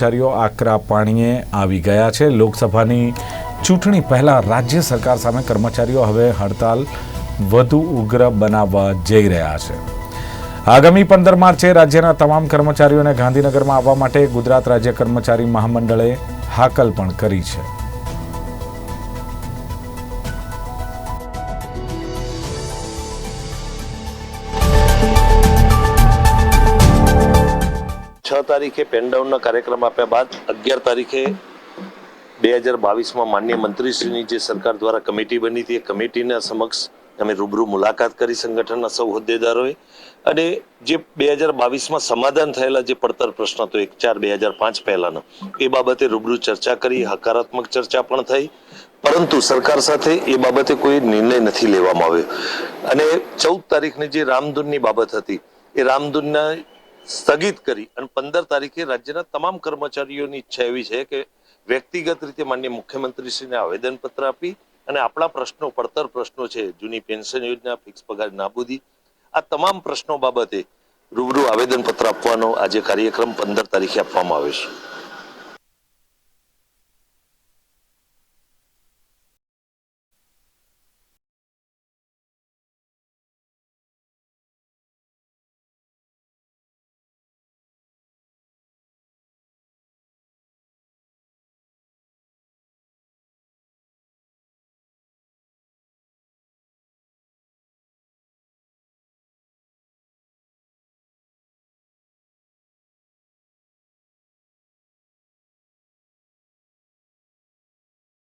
કર્મચારીઓ આકરા પાણીએ આવી ગયા છે. લોકસભાની ચૂંટણી પહેલા રાજ્ય સરકાર સામે કર્મચારીઓ હવે હડતાલ વધુ ઉગ્ર બનાવવા જઈ રહ્યા છે. આગામી પંદર માર્ચે રાજ્યના તમામ કર્મચારીઓને ગાંધીનગરમાં આવવા માટે ગુજરાત રાજ્ય કર્મચારી મહામંડળે હાકલ પણ કરી છે. છ તારીખે પેનડાઉનના કાર્યક્રમ આપ્યા બાદ અગિયાર તારીખે બે હજાર બાવીસમાં માન્ય મંત્રીશ્રીની જે સરકાર દ્વારા કમિટી બની હતી, એ કમિટીના સમક્ષ અમે રૂબરૂ મુલાકાત કરી સંગઠનના સૌ હોદ્દેદારોએ. અને જે બે હજાર બાવીસમાં સમાધાન થયેલા જે પડતર પ્રશ્ન હતો એક ચાર, બે હજાર પાંચ પહેલાનો, એ બાબતે રૂબરૂ ચર્ચા કરી, હકારાત્મક ચર્ચા પણ થઈ. પરંતુ સરકાર સાથે એ બાબતે કોઈ નિર્ણય નથી લેવામાં આવ્યો. અને ચૌદ તારીખની જે રામધૂનની બાબત હતી, એ રામધૂનના સ્થગિત કરી અને પંદર તારીખે રાજ્યના તમામ કર્મચારીઓની ઈચ્છા એવી છે કે વ્યક્તિગત રીતે માન્ય મુખ્યમંત્રીશ્રીને આવેદનપત્ર આપી અને આપણા પ્રશ્નો, પડતર પ્રશ્નો છે, જૂની પેન્શન યોજના, ફિક્સ પગાર નાબૂદી, આ તમામ પ્રશ્નો બાબતે રૂબરૂ આવેદનપત્ર આપવાનો આજે કાર્યક્રમ પંદર તારીખે આપવામાં આવે છે.